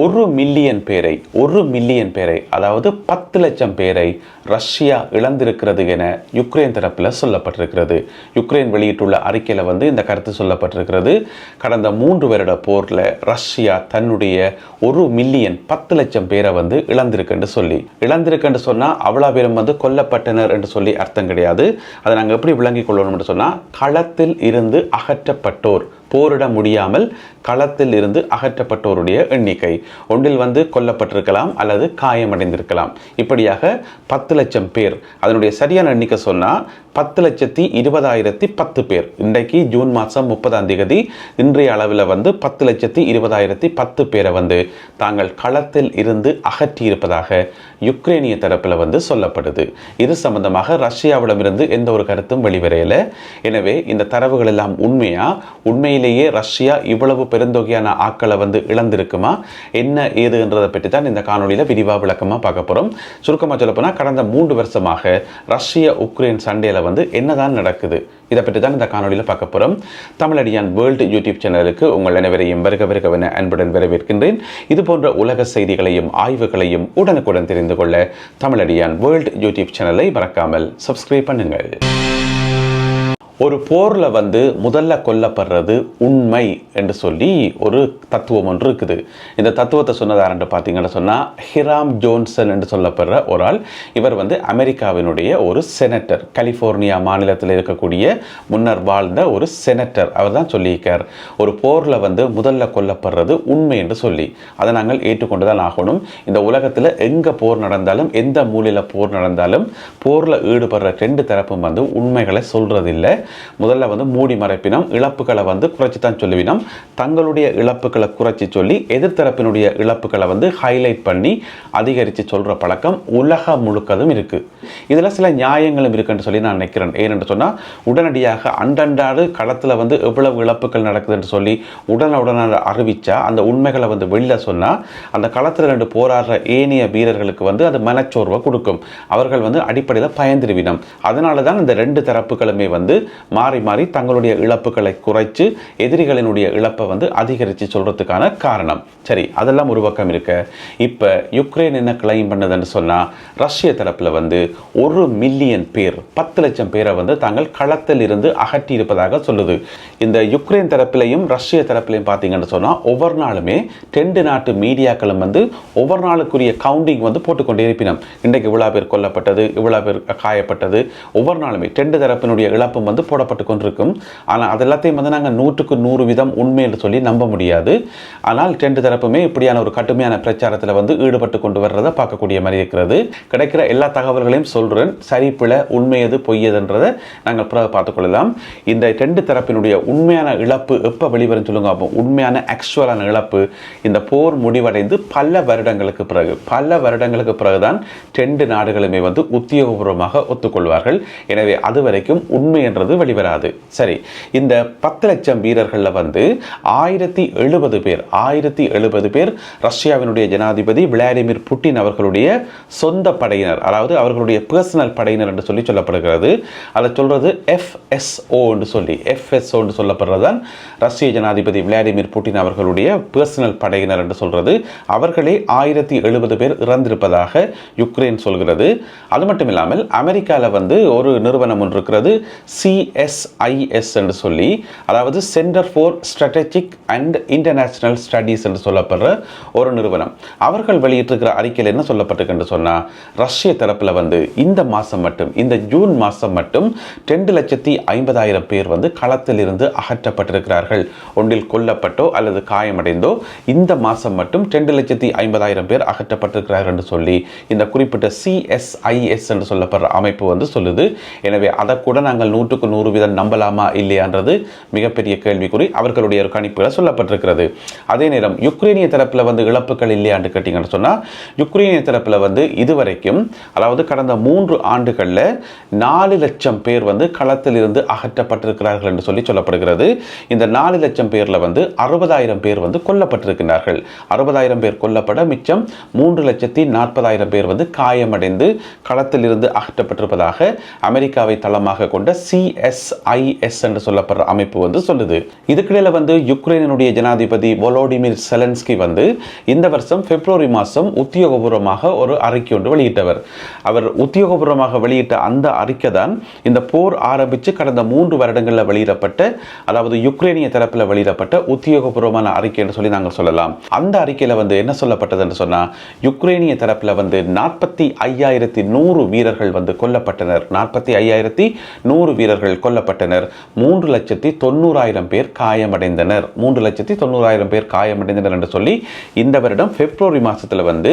ஒரு மில்லியன் பேரை ஒரு மில்லியன் பேரை அதாவது பத்து லட்சம் பேரை ரஷ்யா இழந்திருக்கிறது என யுக்ரைன் தரப்பில் சொல்லப்பட்டிருக்கிறது. யுக்ரைன் வெளியிட்டுள்ள அறிக்கையில் வந்து இந்த கருத்து சொல்லப்பட்டிருக்கிறது. கடந்த மூன்று வருட போரில் ரஷ்யா தன்னுடைய ஒரு மில்லியன் பத்து லட்சம் பேரை வந்து இழந்திருக்குன்னு சொல்லி. இழந்திருக்குன்னு சொன்னால் அவ்வளோ பேரும் வந்து கொல்லப்பட்டனர் என்று சொல்லி அர்த்தம் கிடையாது. அதை நாங்கள் எப்படி விளங்கிக் கொள்ளணும்னு சொன்னால் களத்தில் இருந்து அகற்றப்பட்டோர் போரிட முடியாமல் களத்தில் இருந்து அகற்றப்பட்டோருடைய எண்ணிக்கை. ஒன்றில் வந்து கொல்லப்பட்டிருக்கலாம் அல்லது காயமடைந்திருக்கலாம். இப்படியாக பத்து லட்சம் பேர் அதனுடைய சரியான எண்ணிக்கை சொன்னால் பத்து லட்சத்தி இருபதாயிரத்தி பத்து பேர். இன்றைக்கு ஜூன் மாதம் முப்பதாம் தேதி இன்றைய அளவில் வந்து பத்து லட்சத்தி இருபதாயிரத்தி பத்து பேரை வந்து தாங்கள் களத்தில் இருந்து அகற்றி இருப்பதாக யுக்ரைனிய தரப்பில் வந்து சொல்லப்படுது. இது சம்பந்தமாக ரஷ்யாவிடமிருந்து எந்த ஒரு கருத்தும் வெளிவரையலை எனவே இந்த தரவுகள் எல்லாம் உண்மையா? உண்மையிலேயே ரஷ்யா இவ்வளவு பெருந்தொகையான ஆக்களை வந்து இழந்திருக்குமா? என்ன ஏதுன்றதை பற்றி தான் இந்த காணொலியில் விரிவாக விளக்கமாக பார்க்க போகிறோம் சுருக்கமாக சொல்லப்போனால் கடந்த மூன்று வருஷமாக ரஷ்ய உக்ரைன் சண்டையில் வந்து என்னதான் நடக்குது? இதை பற்றி தான் இந்த காணொலியில் பார்க்க போகிறோம் தமிழடியான் வேர்ல்டு யூடியூப் சேனலுக்கு உங்கள் அனைவரையும் வருக வருகவென அன்புடன் வரவேற்கின்றேன். இது போன்ற உலக செய்திகளையும் ஆய்வுகளையும் உடனுக்குடன் தெரிந்து கொள்ள தமிழடியான் வேர்ல்டு யூடியூப் சேனலை மறக்காமல் சப்ஸ்கிரைப் பண்ணுங்கள். ஒரு போரில் வந்து முதல்ல கொல்லப்படுறது உண்மை என்று சொல்லி ஒரு தத்துவம் ஒன்று இருக்குது. இந்த தத்துவத்தை சொன்னது பார்த்தீங்கன்னு சொன்னால் ஹிராம் ஜோன்சன் என்று சொல்லப்படுற ஒரு ஆள். இவர் வந்து அமெரிக்காவினுடைய ஒரு செனட்டர் கலிஃபோர்னியா மாநிலத்தில் இருக்கக்கூடிய முன்னர் வாழ்ந்த ஒரு செனட்டர் அவர் தான் சொல்லியிருக்கார். ஒரு போரில் வந்து முதல்ல கொல்லப்படுறது உண்மை என்று சொல்லி. அதை நாங்கள் ஏற்றுக்கொண்டு தான் ஆகணும். இந்த உலகத்தில் எங்கே போர் நடந்தாலும் எந்த மூலையில் போர் நடந்தாலும் போரில் ஈடுபடுற ரெண்டு தரப்பும் வந்து உண்மைகளை சொல்கிறதில்லை முதல்ல வந்து மூடி மறைப்பினம் இழப்புகளை வந்து குறைச்சி தான் சொல்லுவினம். தங்களுடைய இழப்புகளை குறைச்சி சொல்லி எதிர்த்தரப்பினுடைய இழப்புகளை வந்து ஹைலைட் பண்ணி அதிகரித்து சொல்கிற பழக்கம் உலகம் முழுக்கதும் இருக்குது இதில் சில நியாயங்களும் இருக்குன்னு சொல்லி நான் நினைக்கிறேன். ஏனென்று சொன்னால் உடனடியாக அண்டண்டாடு களத்தில் வந்து எவ்வளவு இழப்புகள் நடக்குதுன்னு சொல்லி உடனுடனாக அறிவித்தா அந்த உண்மைகளை வந்து வெளியில் சொன்னால் அந்த களத்தில் ரெண்டு போராடுற ஏனைய வீரர்களுக்கு வந்து அது மனச்சோர்வை கொடுக்கும். அவர்கள் வந்து அடிப்படையில் பயந்துருவினம். அதனால தான் இந்த ரெண்டு தரப்புகளுமே வந்து மாறி மாறி தங்களுடைய இழப்புகளை குறைச்சு எதிரிகளினுடைய இழப்பை வந்து அதிகரித்து சொல்கிறதுக்கான காரணம். சரி அதெல்லாம் ஒரு பக்கம் இருக்க. இப்போ யுக்ரைன் என்ன கிளைம் பண்ணுதுன்னு சொன்னால் ரஷ்ய தரப்பில் வந்து ஒரு மில்லியன் பேர் பத்து லட்சம் பேரை வந்து தாங்கள் களத்தில் இருந்து அகற்றி இருப்பதாக சொல்லுது. இந்த யுக்ரைன் தரப்பிலையும் ரஷ்ய தரப்பிலையும் பார்த்தீங்கன்னு சொன்னால் ஒவ்வொரு நாளுமே ரெண்டு நாட்டு மீடியாக்களும் வந்து ஒவ்வொரு நாளுக்குரிய கவுண்டிங் வந்து போட்டுக்கொண்டே இருப்பினோம். இன்றைக்கு இவ்வளோ பேர் கொல்லப்பட்டது இவ்வளோ பேர் காயப்பட்டது ஒவ்வொரு நாளுமே ரெண்டு தரப்பினுடைய இழப்பும் வந்து போடப்பட்டு கொண்டிருக்கும். ஆனால் அது எல்லாத்தையும் வந்து நாங்கள் நூற்றுக்கு நூறு விதம் உண்மை என்று சொல்லி நம்ப முடியாது. ஆனால் ரெண்டு தரப்புமே இப்படியான ஒரு கடுமையான பிரச்சாரத்தில் வந்து ஈடுபட்டு கொண்டு வர்றதை பார்க்கக்கூடிய மாதிரி இருக்கிறது. கிடைக்கிற எல்லா தகவல்களையும் சொல்கிறேன் சரி பிழை பொய்யதுன்றதை நாங்கள் பிறகு பார்த்துக்கொள்ளலாம் இந்த ரெண்டு தரப்பினுடைய உண்மையான இழப்பு எப்போ வெளிவரும் சொல்லுங்க அப்போ உண்மையான ஆக்சுவலான இழப்பு இந்த போர் முடிவடைந்து பல வருடங்களுக்கு பிறகு பல வருடங்களுக்கு பிறகுதான் ரெண்டு நாடுகளுமே வந்து உத்தியோகபூர்வமாக ஒத்துக்கொள்வார்கள். எனவே அது வரைக்கும் உண்மை என்றது வெளிவராது. சரி இந்த பத்து லட்சம் வீரர்களில் வந்து ஆயிரத்தி எழுபது பேர் ஆயிரத்தி எழுபது பேர் ரஷ்யாவினுடைய ஜனாதிபதி விளாடிமிர் புட்டின் அவர்களுடைய சொந்த படையினர் அதாவது அவர்களுடைய பர்சனல் படையினர் என்று சொல்லி சொல்லப்படுகிறது. அதை சொல்றது எஃப்எஸ்ஓ என்று சொல்லி எஃப்எஸ்ஓ என்று சொல்லப்படுறதுதான் ரஷ்ய ஜனாதிபதி விளாடிமிர் புட்டின் அவர்களுடைய பர்சனல் படையினர் என்று சொல்கிறது அவர்களே ஆயிரத்தி எழுபது பேர் இறந்திருப்பதாக யுக்ரைன் சொல்கிறது. அது மட்டும் இல்லாமல் அமெரிக்காவில் வந்து ஒரு நிறுவனம் ஒன்று இருக்கிறது சி சிஎஸ்ஐஎஸ் என்று சொல்லி அதாவது centre for strategic and international studies என்று சொல்லப்படுற ஒரு நிறுவனம். அவர்கள் வெளியிட்டிருக்கிற அறிக்கையில் என்ன சொல்லப்பட்டிருக்குன்னு சொன்னால் ரஷ்ய தரப்பில் வந்து இந்த மாதம் மட்டும் இந்த ஜூன் மாதம் மட்டும் ரெண்டு லட்சத்தி ஐம்பதாயிரம் பேர் வந்து களத்தில் இருந்து அகற்றப்பட்டிருக்கிறார்கள். ஒன்றில் கொல்லப்பட்டோ அல்லது காயமடைந்தோ இந்த மாதம் மட்டும் ரெண்டு லட்சத்தி ஐம்பதாயிரம் பேர் அகற்றப்பட்டிருக்கிறார்கள் என்று சொல்லி இந்த குறிப்பிட்ட சிஎஸ்ஐஎஸ் என்று சொல்லப்படுற அமைப்பு வந்து சொல்லுது. எனவே அதை கூட நாங்கள் நூற்றுக்கு நூறு வீதம் நம்பலாமா இல்லையான்றது மிகப்பெரிய கேள்விக்குறி அவர்களுடைய ஒரு கணிப்புகளை சொல்லப்பட்டிருக்கிறது. அதே நேரம் யுக்ரைனிய தரப்பில் வந்து இழப்புகள் இல்லையான்னு கேட்டிங்கன்னு சொன்னால் யுக்ரைனிய தரப்பில் வந்து இதுவரைக்கும் அதாவது கடந்த மூன்று ஆண்டுகளில் நாலு லட்சம் பேர் வந்து களத்தில் இருந்து அகற்றப்பட்டிருக்கிறார்கள் என்று சொல்லி சொல்லப்படுகிறது. இந்த நாலு லட்சம் பேரில் வந்து அறுபதாயிரம் பேர் வந்து கொல்லப்பட்டிருக்கிறார்கள் அறுபதாயிரம் பேர் கொல்லப்பட மிச்சம் மூன்று லட்சத்தி நாற்பதாயிரம் பேர் வந்து காயமடைந்து களத்தில் இருந்து அகற்றப்பட்டிருப்பதாக அமெரிக்காவை தளமாக கொண்ட சி எஸ்ஐஎஸ் என்று சொல்லப்படுற அமைப்பு வந்து சொல்லுது. இதுக்கிடையில் வந்து யுக்ரைனுடைய ஜனாதிபதி வொலோடிமிர் செலன்ஸ்கி வந்து இந்த வருஷம் பிப்ரவரி மாதம் உத்தியோகபூர்வமாக ஒரு அறிக்கை ஒன்று வெளியிட்டவர். அவர் உத்தியோகபூர்வமாக வெளியிட்ட அந்த அறிக்கை தான் இந்த போர் ஆரம்பித்து கடந்த மூன்று வருடங்களில் வெளியிடப்பட்ட அதாவது யுக்ரைனிய தரப்பில் வெளியிடப்பட்ட உத்தியோகபூர்வமான அறிக்கை என்று சொல்லி நாங்கள் சொல்லலாம். அந்த அறிக்கையில் வந்து என்ன சொல்லப்பட்டது என்று சொன்னால் யுக்ரைனிய தரப்பில் வந்து நாற்பத்தி ஐயாயிரத்தி நூறு வீரர்கள் வந்து கொல்லப்பட்டனர். நாற்பத்தி ஐயாயிரத்தி நூறு வீரர்கள் கொல்லப்பட்டனர். மூன்று லட்சத்தி தொண்ணூறாயிரம் பேர் காயமடைந்தனர். மூன்று லட்சத்தி தொண்ணூறாயிரம் பேர் காயமடைந்தனர் என்று சொல்லி இந்த வருடம் பிப்ரவரி மாதத்தில் வந்து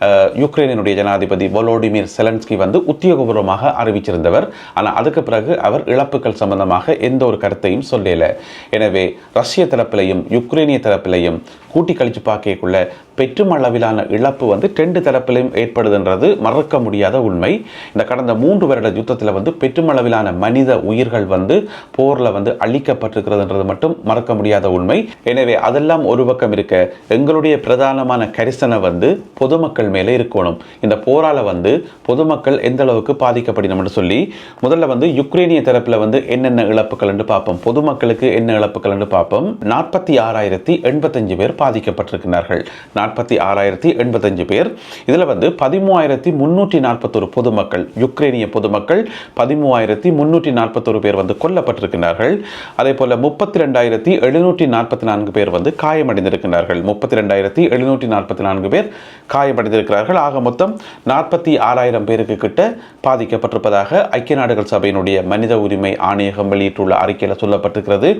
அஹ், யுக்ரைனினுடைய ஜனாதிபதி வொலோடிமிர் செலன்ஸ்கி வந்து உத்தியோகபூர்வமாக அறிவிச்சிருந்தவர். ஆனால் அதுக்கு பிறகு அவர் இழப்புகள் சம்பந்தமாக எந்த ஒரு கருத்தையும் சொல்லலை. எனவே ரஷ்ய தரப்பிலையும் யுக்ரைனிய தரப்பிலையும் கூட்டி கழிச்சு பார்க்கக்குள்ள பெற்றும் அளவிலான இழப்பு வந்து ரெண்டு தரப்பிலையும் ஏற்படுதுன்றது மறக்க முடியாத உண்மை. இந்த கடந்த மூன்று வருட யுத்தத்தில் வந்து பெற்றும் அளவிலான மனித உயிர்கள் வந்து போரில் வந்து அழிக்கப்பட்டிருக்கிறதுன்றது மட்டும் மறக்க முடியாத உண்மை. எனவே அதெல்லாம் ஒரு பக்கம் இருக்க எங்களுடைய பிரதானமான கரிசனை வந்து பொதுமக்கள் மேலே இருக்கணும். இந்த போரால் வந்து பொதுமக்கள் எந்த அளவுக்கு பாதிக்கப்படணும்னு சொல்லி முதல்ல வந்து யுக்ரைனிய தரப்பில் வந்து என்னென்ன இழப்புகள் பார்ப்போம். பொதுமக்களுக்கு என்ன இழப்புகள் பார்ப்போம். நாற்பத்தி ஆறாயிரத்தி எண்பத்தஞ்சு பேர் பாதிக்கப்பட்டிருக்கிறார்கள். நாற்பத்தி ஆறாயிரத்தி எண்பத்தஞ்சு பேர். இதில் வந்து பதிமூவாயிரத்தி முன்னூற்றி நாற்பத்தொரு பொதுமக்கள் யுக்ரைனிய பொதுமக்கள் பதிமூவாயிரத்தி முன்னூற்றி நாற்பத்தொரு பேர் வந்து கொல்லப்பட்டிருக்கிறார்கள். அதே போல் முப்பத்தி ரெண்டாயிரத்தி எழுநூற்றி நாற்பத்தி நான்கு பேர் வந்து காயமடைந்திருக்கிறார்கள். முப்பத்தி ரெண்டாயிரத்தி எழுநூற்றி நாற்பத்தி நான்கு பேர் காயமடைந்திருக்கிறார்கள். ஆக மொத்தம் நாற்பத்தி ஆறாயிரம் பேருக்கு கிட்ட பாதிக்கப்பட்டிருப்பதாக ஐக்கிய நாடுகள் சபையினுடைய மனித உரிமை ஆணையகம் வெளியிட்டுள்ள அறிக்கையில் சொல்லப்பட்டிருக்கிறது.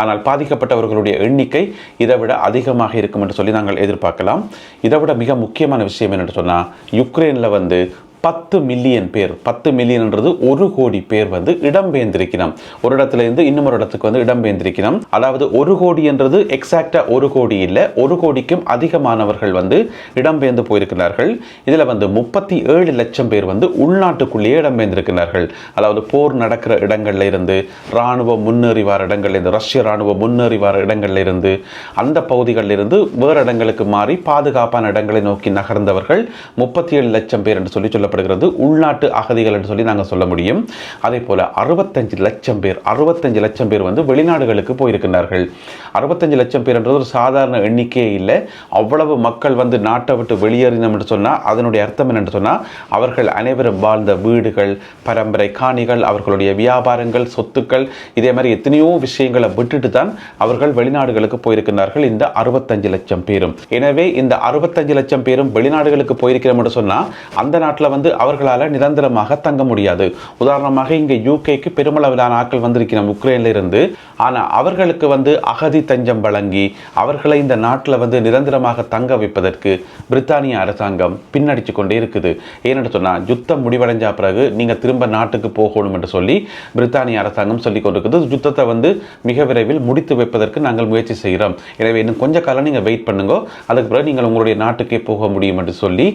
ஆனால் பாதிக்கப்பட்டவர்களுடைய எண்ணிக்கை இதை விட அதிகமாக இருக்கும் என்று சொல்லி நாங்கள் எதிர்பார்க்கலாம். இதை விட மிக முக்கியமான விஷயம் என்னென்னு சொன்னால் யுக்ரைனில் வந்து பத்து மில்லியன் பேர் பத்து மில்லியன்ன்றது ஒரு கோடி பேர் வந்து இடம்பெயர்ந்திருக்கிறோம் ஒரு இடத்துலேருந்து இன்னொரு இன்னும் ஒரு இடத்துக்கு வந்து இடம்பெயர்ந்திருக்கிறோம் அதாவது ஒரு கோடி என்றது எக்ஸாக்டா ஒரு கோடி இல்லை ஒரு கோடிக்கும் அதிகமானவர்கள் வந்து இடம்பெயர்ந்து போயிருக்கிறார்கள். இதில் வந்து முப்பத்தி ஏழு லட்சம் பேர் வந்து உள்நாட்டுக்குள்ளேயே இடம்பெயர்ந்திருக்கிறார்கள் அதாவது போர் நடக்கிற இடங்கள்ல இருந்து இராணுவ முன்னேறி இடங்கள்லேருந்து ரஷ்ய இராணுவ முன்னேறி இடங்களில் இடங்கள்ல இருந்து அந்த பகுதிகளில் இருந்து வேறு இடங்களுக்கு மாறி பாதுகாப்பான இடங்களை நோக்கி நகர்ந்தவர்கள் முப்பத்தி ஏழு லட்சம் பேர் என்று சொல்லி சொல்ல சொல்லப்படுகிறது உள்நாட்டு அகதிகள் என்று சொல்லி நாங்கள் சொல்ல முடியும். அதே போல அறுபத்தஞ்சு லட்சம் பேர் அறுபத்தஞ்சு லட்சம் பேர் வந்து வெளிநாடுகளுக்கு போயிருக்கிறார்கள் அறுபத்தஞ்சு லட்சம் பேர்ன்றது ஒரு சாதாரண எண்ணிக்கையே இல்லை. அவ்வளவு மக்கள் வந்து நாட்டை விட்டு வெளியேறினோம் என்று சொன்னால் அதனுடைய அர்த்தம் என்னென்று சொன்னால் அவர்கள் அனைவரும் வாழ்ந்த வீடுகள் பரம்பரை காணிகள் அவர்களுடைய வியாபாரங்கள் சொத்துக்கள் இதே மாதிரி எத்தனையோ விஷயங்களை விட்டுட்டு தான் அவர்கள் வெளிநாடுகளுக்கு போயிருக்கிறார்கள் இந்த அறுபத்தஞ்சு லட்சம் பேரும். எனவே இந்த அறுபத்தஞ்சு லட்சம் பேரும் வெளிநாடுகளுக்கு போயிருக்கிறோம் என்று சொன்னால் அந்த நாட்டில் வந்து வந்து அவர்களால் நிரந்தரமாக தங்க முடியாது. உதாரணமாக இங்கே யூகேக்கு பெருமளவிலான ஆட்கள் வந்திருக்கிறோம் உக்ரைன்ல இருந்து ஆனால் அவர்களுக்கு வந்து அகதி தஞ்சம் வழங்கி அவர்களை இந்த நாட்டில் வந்து நிரந்தரமாக தங்க வைப்பதற்கு பிரித்தானிய அரசாங்கம் பின்னடிச்சு கொண்டே இருக்குது. ஏன்னு சொன்னால் யுத்தம் முடிவடைஞ்ச பிறகு நீங்கள் திரும்ப நாட்டுக்கு போகணும் என்று சொல்லி பிரித்தானிய அரசாங்கம் சொல்லி கொண்டிருக்குது. யுத்தத்தை வந்து மிக விரைவில் முடித்து வைப்பதற்கு நாங்கள் முயற்சி செய்கிறோம். எனவே இன்னும் கொஞ்ச காலம் நீங்கள் வெயிட் பண்ணுங்க. அதுக்கு பிறகு நீங்கள் உங்களுடைய நாட்டுக்கே போக முடியும் என்று சொல்லி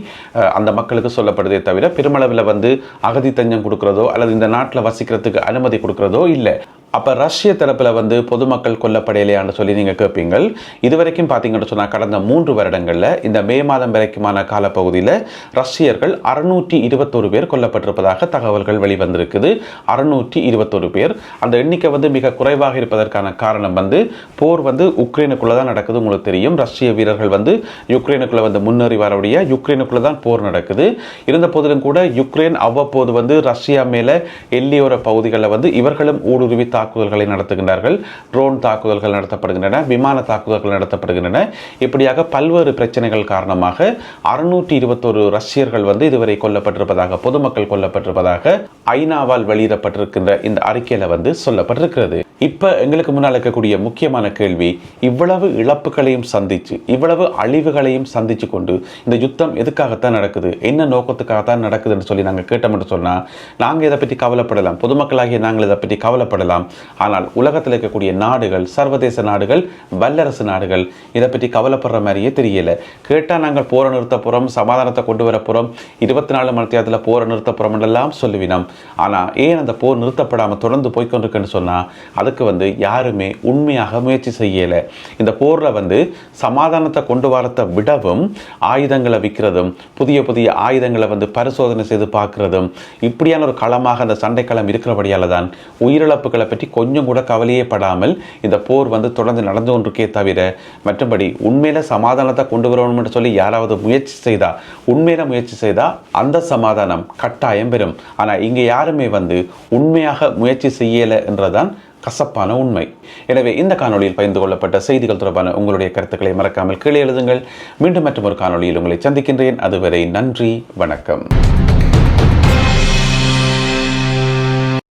அந்த மக்களுக்கு சொல்லப்படுதே தவிர பெருமளவில் வந்து அகதி தஞ்சம் கொடுக்குறதோ அல்லது இந்த நாட்டில் வசிக்கிறதுக்கு அனுமதி கொடுக்கிறதோ இல்லை. அப்போ ரஷ்ய தரப்பில் வந்து பொதுமக்கள் கொல்லப்படையிலையான்னு சொல்லி நீங்கள் கேட்பீங்கள் இதுவரைக்கும் பார்த்தீங்கன்னு சொன்னால் கடந்த மூன்று வருடங்களில் இந்த மே மாதம் வரைக்குமான காலப்பகுதியில் ரஷ்யர்கள் அறுநூற்றி இருபத்தொரு பேர் கொல்லப்பட்டிருப்பதாக தகவல்கள் வெளிவந்திருக்குது. அறுநூற்றி இருபத்தொரு பேர். அந்த எண்ணிக்கை வந்து மிக குறைவாக இருப்பதற்கான காரணம் வந்து போர் வந்து உக்ரைனுக்குள்ளே தான் நடக்குது உங்களுக்கு தெரியும். ரஷ்ய வீரர்கள் வந்து யுக்ரைனுக்குள்ளே வந்து முன்னேறி வரவுடைய யுக்ரைனுக்குள்ளே தான் போர் நடக்குது. இருந்த போதிலும் கூட யுக்ரைன் அவ்வப்போது வந்து ரஷ்யா மேலே எல்லையோர பகுதிகளில் வந்து இவர்களும் ஊடுருவி தாக்குதல்களை நடத்துகின்றார்கள். ட்ரோன் தாக்குதல்கள் நடத்தப்படுகின்றன விமான தாக்குதல்கள் நடத்தப்படுகின்றன. இப்படியாக பல்வேறு பிரச்சனைகள் காரணமாக அறுநூற்றி இருபத்தொரு ரஷ்யர்கள் வந்து இதுவரை கொல்லப்பட்டிருப்பதாக பொதுமக்கள் கொல்லப்பட்டிருப்பதாக ஐநாவால் வெளியிடப்பட்டிருக்கின்ற இந்த அறிக்கையில் வந்து சொல்லப்பட்டிருக்கிறது. இப்போ எங்களுக்கு முன்னால் இருக்கக்கூடிய முக்கியமான கேள்வி இவ்வளவு இழப்புகளையும் சந்தித்து இவ்வளவு அழிவுகளையும் சந்தித்து கொண்டு இந்த யுத்தம் எதுக்காகத்தான் நடக்குது என்ன நோக்கத்துக்காகத்தான் நடக்குதுன்னு சொல்லி நாங்கள் கேட்டோம்னு சொன்னால் நாங்கள் இதை பற்றி கவலைப்படலாம். பொதுமக்களாகிய நாங்கள் இதை பற்றி கவலைப்படலாம். ஆனால் உலகத்தில் இருக்கக்கூடிய நாடுகள் சர்வதேச நாடுகள் வல்லரசு நாடுகள் இதை பற்றி கவலைப்படுற மாதிரியே தெரியலை. கேட்டால் நாங்கள் போரை நிறுத்த போகிறோம் சமாதானத்தை கொண்டு வர போகிறோம் இருபத்தி நாலு மணி நேரத்தில் போரை நிறுத்த போகிறோம் எல்லாம் சொல்லுவினோம். ஆனால் ஏன் அந்த போர் நிறுத்தப்படாமல் தொடர்ந்து போய்க்கொண்டிருக்குன்னு சொன்னால் அதுக்கு வந்து யாருமே உண்மையாக முயற்சி செய்யலை. இந்த போரில் வந்து சமாதானத்தை கொண்டு வரத்தை விடவும் ஆயுதங்களை விற்கிறதும் புதிய புதிய ஆயுதங்களை வந்து பரிசோதனை செய்து பார்க்குறதும் இப்படியான ஒரு களமாக அந்த சண்டைக்களம் இருக்கிறபடியால் தான் உயிரிழப்புகளை பற்றி கொஞ்சம் கூட கவலையே படாமல் இந்த போர் வந்து தொடர்ந்து நடந்து கொண்டிருக்கே தவிர மற்றபடி உண்மையில் சமாதானத்தை கொண்டு வரணும்னு சொல்லி யாராவது முயற்சி செய்தா உண்மையில முயற்சி செய்தால் அந்த சமாதானம் கட்டாயம் பெறும். ஆனால் இங்கே யாருமே வந்து உண்மையாக முயற்சி செய்யலை என்றதான் கசப்பான உண்மை. எனவே இந்த காணொளியில் பகிர்ந்து கொள்ளப்பட்ட செய்திகள் தொடர்பான உங்களுடைய கருத்துக்களை மறக்காமல் கீழே எழுதுங்கள். மீண்டும் மற்றும் ஒரு காணொளியில் உங்களை சந்திக்கின்றேன். அதுவரை நன்றி வணக்கம்.